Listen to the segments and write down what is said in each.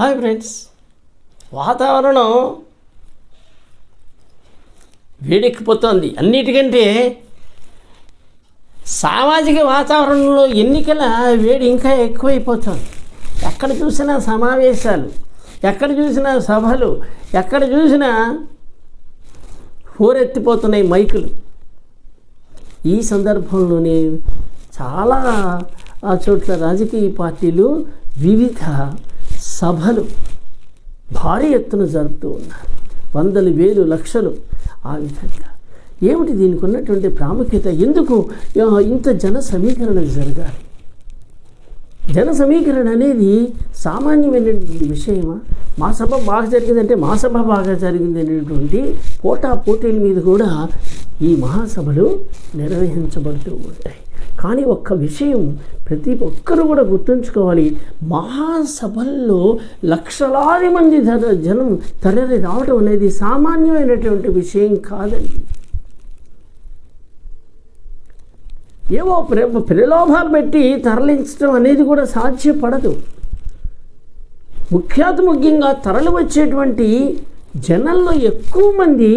Hi friends. వాతావరణం వేడెక్కిపోతుంది. అన్నిటికంటే సామాజిక వాతావరణంలో ఎన్నికల వేడి ఇంకా ఎక్కువైపోతుంది. ఎక్కడ చూసినా సమావేశాలు ఎక్కడ చూసినా సభలు ఎక్కడ చూసినా హోరెత్తిపోతున్నాయి మైకులు. ఈ సందర్భంలోనే చాలా ఆ చోట్ల రాజకీయ పార్టీలు వివిధ సభలు భారీ ఎత్తున జరుపుతూ ఉన్నారు. వందలు వేలు లక్షలు ఆ విధంగా. ఏమిటి దీనికి ఉన్నటువంటి ప్రాముఖ్యత? ఎందుకు? ఇంత జన సమీకరణ జరగాలి. జన సమీకరణ అనేది సామాన్యమైనటువంటి విషయమా? మా సభ బాగా జరిగిందంటే మా సభ బాగా జరిగింది అనేటువంటి పోటా పోటీల మీద కూడా ఈ మహాసభలు నిర్వహించబడుతూ ఉంటాయి. కానీ ఒక్క విషయం ప్రతి ఒక్కరూ కూడా గుర్తుంచుకోవాలి. మహాసభల్లో లక్షలాది మంది జనం తరలి రావడం అనేది సామాన్యమైనటువంటి విషయం కాదండి. ఏవో ప్ర ప్రలోభాలు పెట్టి తరలించడం అనేది కూడా సాధ్యపడదు. ముఖ్యాతి ముఖ్యంగా తరలి వచ్చేటువంటి జనంలో ఎక్కువ మంది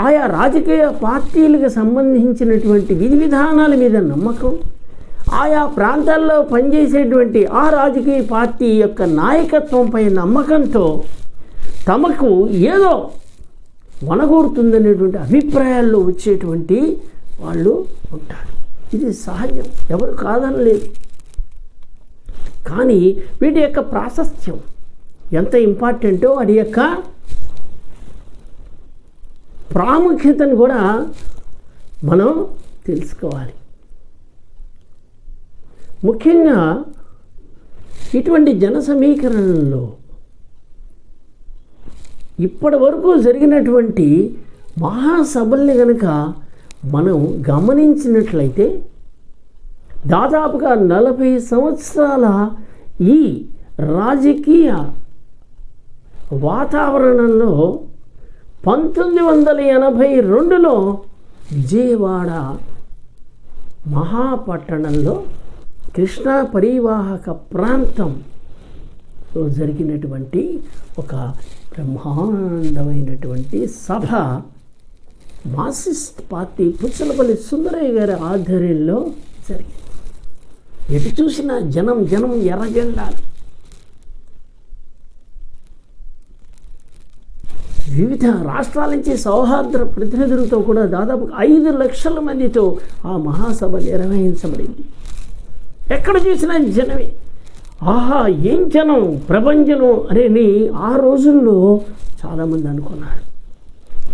ఆయా రాజకీయ పార్టీలకు సంబంధించినటువంటి విధి విధానాల మీద నమ్మకం. ఆయా ప్రాంతాల్లో పనిచేసేటువంటి ఆ రాజకీయ పార్టీ యొక్క నాయకత్వంపై నమ్మకంతో తమకు ఏదో వనగూడుతుందనేటువంటి అభిప్రాయాల్లో వచ్చేటువంటి వాళ్ళు ఉంటారు. ఇది సహజం. ఎవరు కాదనలేదు. కానీ వీటి యొక్క ప్రాశస్త్యం ఎంత ఇంపార్టెంటో వాటి యొక్క ప్రాముఖ్యతను కూడా మనం తెలుసుకోవాలి. ముఖ్యంగా ఇటువంటి జన సమీకరణలో ఇప్పటి వరకు జరిగినటువంటి మహాసభల్ని కనుక మనం గమనించినట్లయితే దాదాపుగా నలభై సంవత్సరాల ఈ రాజకీయ వాతావరణంలో పంతొమ్మిది వందల ఎనభై రెండులో విజయవాడ మహాపట్టణంలో కృష్ణా పరివాహక ప్రాంతంలో జరిగినటువంటి ఒక బ్రహ్మాండమైనటువంటి సభ. మార్క్సిస్ట్ పార్టీ పుచ్చలపల్లి సుందరయ్య గారి ఆధ్వర్యంలో జరిగింది. ఎటు చూసినా జనం జనం ఎర్రజెండాలు. వివిధ రాష్ట్రాల నుంచి సౌహార్ద ప్రతినిధులతో కూడా దాదాపు ఐదు లక్షల మందితో ఆ మహాసభ నిర్వహించబడింది. ఎక్కడ చూసినా జనమే. ఆహా ఏం జనం ప్రపంచం అని ఆ రోజుల్లో చాలామంది అనుకున్నారు.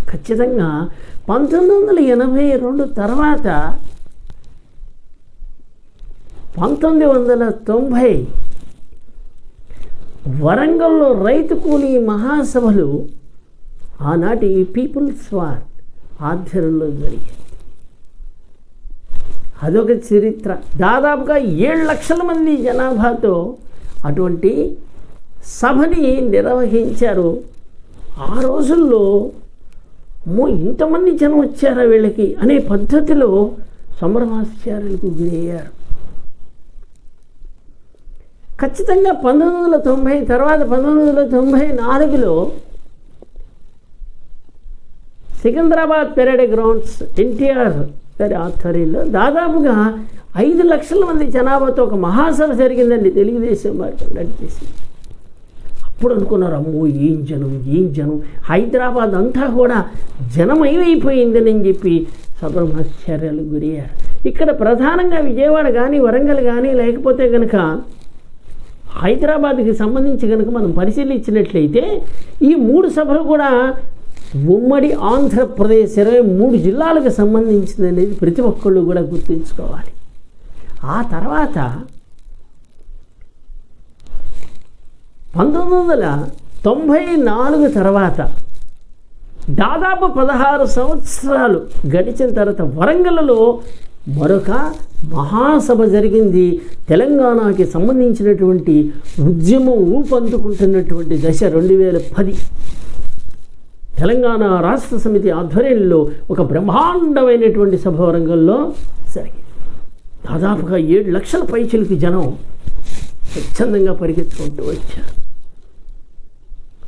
ఖచ్చితంగా పంతొమ్మిది వందల ఎనభై రెండు తర్వాత పంతొమ్మిది వందల తొంభై వరంగల్లో రైతు కూలీ మహాసభలు ఆనాటి పీపుల్స్ వార్ ఆధ్వర్యంలో జరిగింది. అదొక చరిత్ర. దాదాపుగా ఏడు లక్షల మంది జనాభాతో అటువంటి సభని నిర్వహించారు. ఆ రోజుల్లో మో ఇంతమంది జనం వచ్చారా వీళ్ళకి అనే పద్ధతిలో సంభ్రమాశ్చర్యాలకు గురయ్యారు. ఖచ్చితంగా పంతొమ్మిది వందల తొంభై తర్వాత పంతొమ్మిది వందల తొంభై నాలుగులో సికింద్రాబాద్ పెరేడ్ గ్రౌండ్స్ ఎన్టీఆర్ గారి ఆధ్వర్యంలో దాదాపుగా ఐదు లక్షల మంది జనాభాతో ఒక మహాసభ జరిగిందండి తెలుగుదేశం వారికి నడిచేసి అప్పుడు అనుకున్నారు అమ్మో ఏం జనం ఏం జనం. హైదరాబాద్ అంతా కూడా జనమయమైపోయిందని చెప్పి సభమాశ్చర్యాలకు గురయ్యారు. ఇక్కడ ప్రధానంగా విజయవాడ కానీ వరంగల్ కానీ లేకపోతే కనుక హైదరాబాద్కి సంబంధించి కనుక మనం పరిశీలించినట్లయితే ఈ మూడు సభలు కూడా ఉమ్మడి ఆంధ్రప్రదేశ్ ఇరవై మూడు జిల్లాలకు సంబంధించింది అనేది ప్రతి ఒక్కళ్ళు కూడా గుర్తుంచుకోవాలి. ఆ తర్వాత పంతొమ్మిది వందల తొంభై నాలుగు తర్వాత దాదాపు పదహారు సంవత్సరాలు గడిచిన తర్వాత వరంగల్లో మరొక మహాసభ జరిగింది. తెలంగాణకి సంబంధించినటువంటి ఉద్యమం ఊపందుకుంటున్నటువంటి దశ రెండు వేల పది. తెలంగాణ రాష్ట్ర సమితి ఆధ్వర్యంలో ఒక బ్రహ్మాండమైనటువంటి సభవరంగంలో జరిగింది దాదాపుగా ఏడు లక్షల పైచిలకి జనం స్వచ్ఛందంగా పరిగెత్తుకుంటూ వచ్చారు.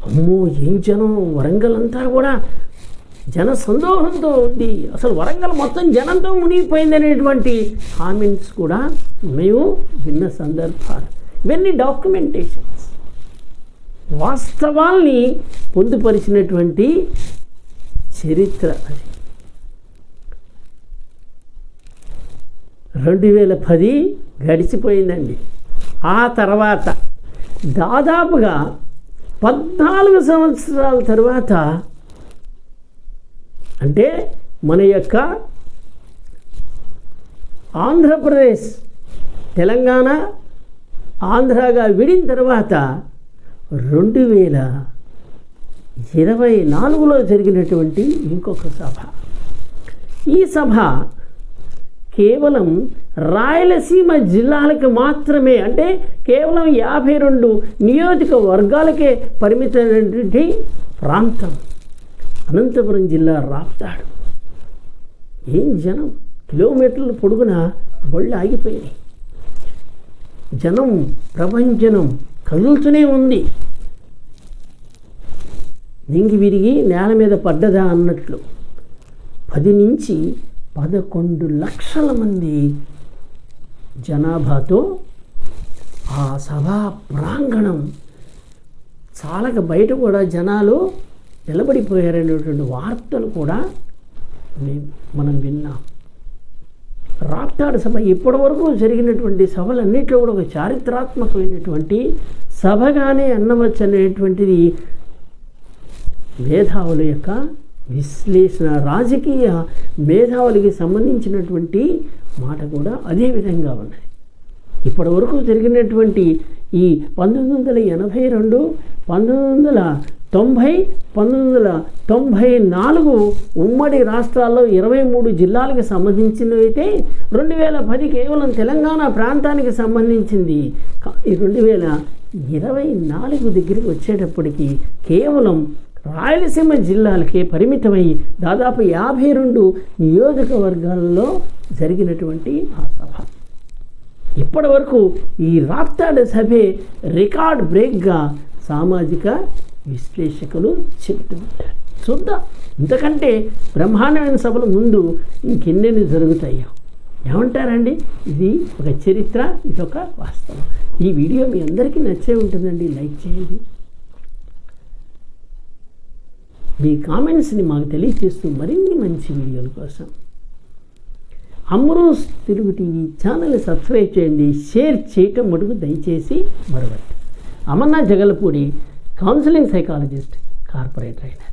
అమ్మో ఏం జనం? వరంగల్ అంతా కూడా జన సందోహంతో ఉంది అసలు వరంగల్ మొత్తం జనంతో మునిగిపోయింది అనేటువంటి కామెంట్స్ కూడా మేము విన్న సందర్భాలు. ఇవన్నీ డాక్యుమెంటేషన్స్. వాస్తవాల్ని పొందుపరిచినటువంటి చరిత్ర అది. రెండు వేల పది గడిచిపోయిందండి. ఆ తర్వాత దాదాపుగా పద్నాలుగు సంవత్సరాల తర్వాత అంటే మన యొక్క ఆంధ్రప్రదేశ్ తెలంగాణ ఆంధ్రగా విడిన తర్వాత రెండు వేల ఇరవై నాలుగులో జరిగినటువంటి ఇంకొక సభ. ఈ సభ కేవలం రాయలసీమ జిల్లాలకు మాత్రమే అంటే కేవలం యాభై రెండు నియోజకవర్గాలకే పరిమితమైనటువంటి ప్రాంతం. అనంతపురం జిల్లా రాప్తాడు. ఏం జనం? కిలోమీటర్ల పొడుగున బళ్ళు ఆగిపోయాయి జనం ప్రపంచనం కదులుతూనే ఉంది. నింగి విరిగి నేల మీద పడ్డదా అన్నట్లు. పది నుంచి పదకొండు లక్షల మంది జనాభాతో ఆ సభా ప్రాంగణం చాలక బయట కూడా జనాలు నిలబడిపోయారనేటువంటి వార్తలు కూడా మనం విన్నాం. రాప్తాడు సభ. ఇప్పటి వరకు జరిగినటువంటి సభలన్నింటిలో కూడా ఒక చారిత్రాత్మకమైనటువంటి సభగానే అన్నవచ్చు అనేటువంటిది మేధావుల యొక్క విశ్లేషణ రాజకీయ మేధావులకి సంబంధించినటువంటి మాట కూడా అదే విధంగా ఉన్నది. ఇప్పటి వరకు జరిగినటువంటి ఈ పంతొమ్మిది వందల ఎనభై రెండు పంతొమ్మిది వందల తొంభై పంతొమ్మిది వందల తొంభై నాలుగు ఉమ్మడి రాష్ట్రాల్లో ఇరవై మూడు జిల్లాలకు సంబంధించినవైతే అయితే రెండు వేల పది కేవలం తెలంగాణ ప్రాంతానికి సంబంధించింది. ఈ రెండు వేల ఇరవై నాలుగు దగ్గరికి వచ్చేటప్పటికి కేవలం రాయలసీమ జిల్లాలకే పరిమితమై దాదాపు యాభై రెండు నియోజకవర్గాల్లో జరిగినటువంటి ఆ సభ. ఇప్పటి వరకు ఈ రాప్తాడ సభే రికార్డ్ బ్రేక్గా సామాజిక విశ్లేషకులు చెప్తూ చూద్దాం. ఇంతకంటే బ్రహ్మాండమైన సభల ముందు ఇంకెన్నెన్ని జరుగుతాయో. ఏమంటారండి? ఇది ఒక చరిత్ర ఇది ఒక వాస్తవం. ఈ వీడియో మీ అందరికీ నచ్చే ఉంటుందండి. లైక్ చేయండి. మీ కామెంట్స్ని మాకు తెలియజేస్తూ మరిన్ని మంచి వీడియోల కోసం. అమ్రోస్ తెలుగు టీవీ ఛానల్ సబ్స్క్రైబ్ చేయండి. షేర్ చేయటం మటుకు దయచేసి మరొకటి. Amarnath Jagalpudi counseling psychologist, corporate trainer.